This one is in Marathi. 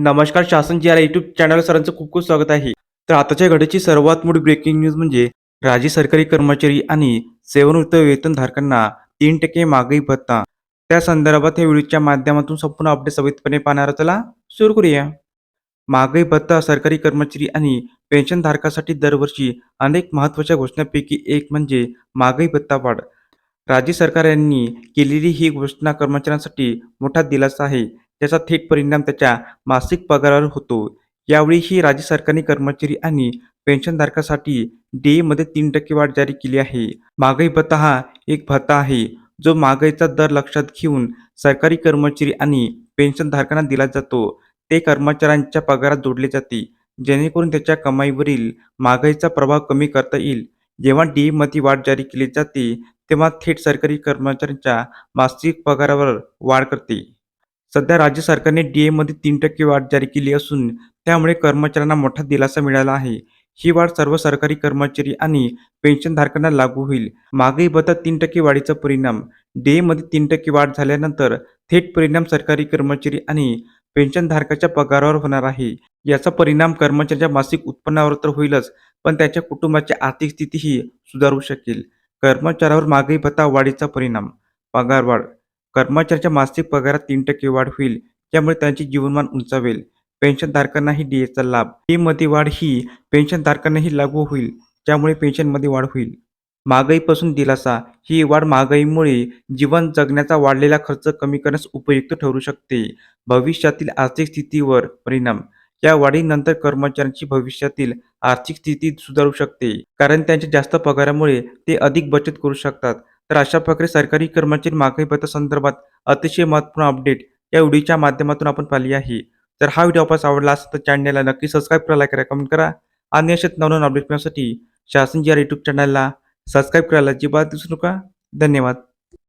नमस्कार शासन जी आर युट्यूब चॅनल सरांचं खूप खूप स्वागत आहे. तर आताच्या घडीची सर्वात मोठी ब्रेकिंग न्यूज म्हणजे राज्य सरकारी कर्मचारी आणि सेवानिवृत्त वेतनधारकांना तीन टक्के महागाई भत्ता. त्या संदर्भात हे व्हिडिओच्या माध्यमातून संपूर्ण अपडेट सविस्तरपणे पाहणार चला सुरू करूया. महागाई भत्ता सरकारी कर्मचारी आणि पेन्शनधारकासाठी दरवर्षी अनेक महत्त्वाच्या घोषणांपैकी एक म्हणजे महागाई भत्ता वाढ. राज्य सरकार यांनी केलेली ही घोषणा कर्मचाऱ्यांसाठी मोठा दिलासा आहे. त्याचा थेट परिणाम त्याच्या मासिक पगारावर होतो. यावेळीही राज्य सरकारने कर्मचारी आणि पेन्शनधारकासाठी डे मध्ये तीन टक्के वाढ जारी केली आहे. महागाई भत्ता हा एक भत्ता आहे जो महागाईचा दर लक्षात घेऊन सरकारी कर्मचारी आणि पेन्शनधारकांना दिला जातो. ते कर्मचाऱ्यांच्या पगारात जोडले जाते जेणेकरून त्याच्या कमाईवरील महागाईचा प्रभाव कमी करता येईल. जेव्हा डी मध्ये वाढ जारी केली जाते तेव्हा थेट सरकारी कर्मचाऱ्यांच्या मासिक पगारावर वाढ करते. सध्या राज्य सरकारने डी एमध्ये तीन टक्के वाढ जारी केली असून त्यामुळे कर्मचाऱ्यांना मोठा दिलासा मिळाला आहे. ही वाढ सर्व सरकारी कर्मचारी आणि पेन्शनधारकांना लागू होईल. महागाई भत्ता तीन टक्के वाढीचा परिणाम. डी मध्ये तीन टक्के वाढ झाल्यानंतर थेट परिणाम सरकारी कर्मचारी आणि पेन्शनधारकाच्या पगारावर होणार आहे. याचा परिणाम कर्मचाऱ्याच्या मासिक उत्पन्नावर तर होईलच पण त्याच्या कुटुंबाची आर्थिक स्थितीही सुधारू शकेल. कर्मचाऱ्यावर महागाई भत्ता वाढीचा परिणाम. पगार वाढ कर्मचाऱ्याच्या मासिक पगारात तीन टक्के वाढ होईल त्यामुळे त्यांचे जीवनमान उंचावेल. पेन्शनधारकांनाही डीएचा लाभ. डी मध्ये वाढ ही पेन्शनधारकांनाही लागू होईल त्यामुळे पेन्शनमध्ये वाढ होईल. महागाईपासून दिलासा. ही वाढ महागाईमुळे जीवन जगण्याचा वाढलेला खर्च कमी करण्यास उपयुक्त ठरू शकते. भविष्यातील आर्थिक स्थितीवर परिणाम. या वाढीनंतर कर्मचाऱ्यांची भविष्यातील आर्थिक स्थिती सुधारू शकते कारण त्यांच्या जास्त पगारामुळे ते अधिक बचत करू शकतात. तर अशा प्रकारे सरकारी कर्मचारी मागणी भत्ता संदर्भात अतिशय महत्त्वपूर्ण अपडेट या व्हिडिओच्या माध्यमातून आपण पाहिली आहे. जर हा व्हिडिओ आपल्याला आवडला असेल तर चॅनलला नक्की सबस्क्राईब करा लाईक करा कमेंट करा आणि अशाच नवनवीन अपडेट मिळण्यासाठी शासन जी आर यूट्यूब चॅनलला सबस्क्राईब करायला अजिबात दिसू नका. धन्यवाद.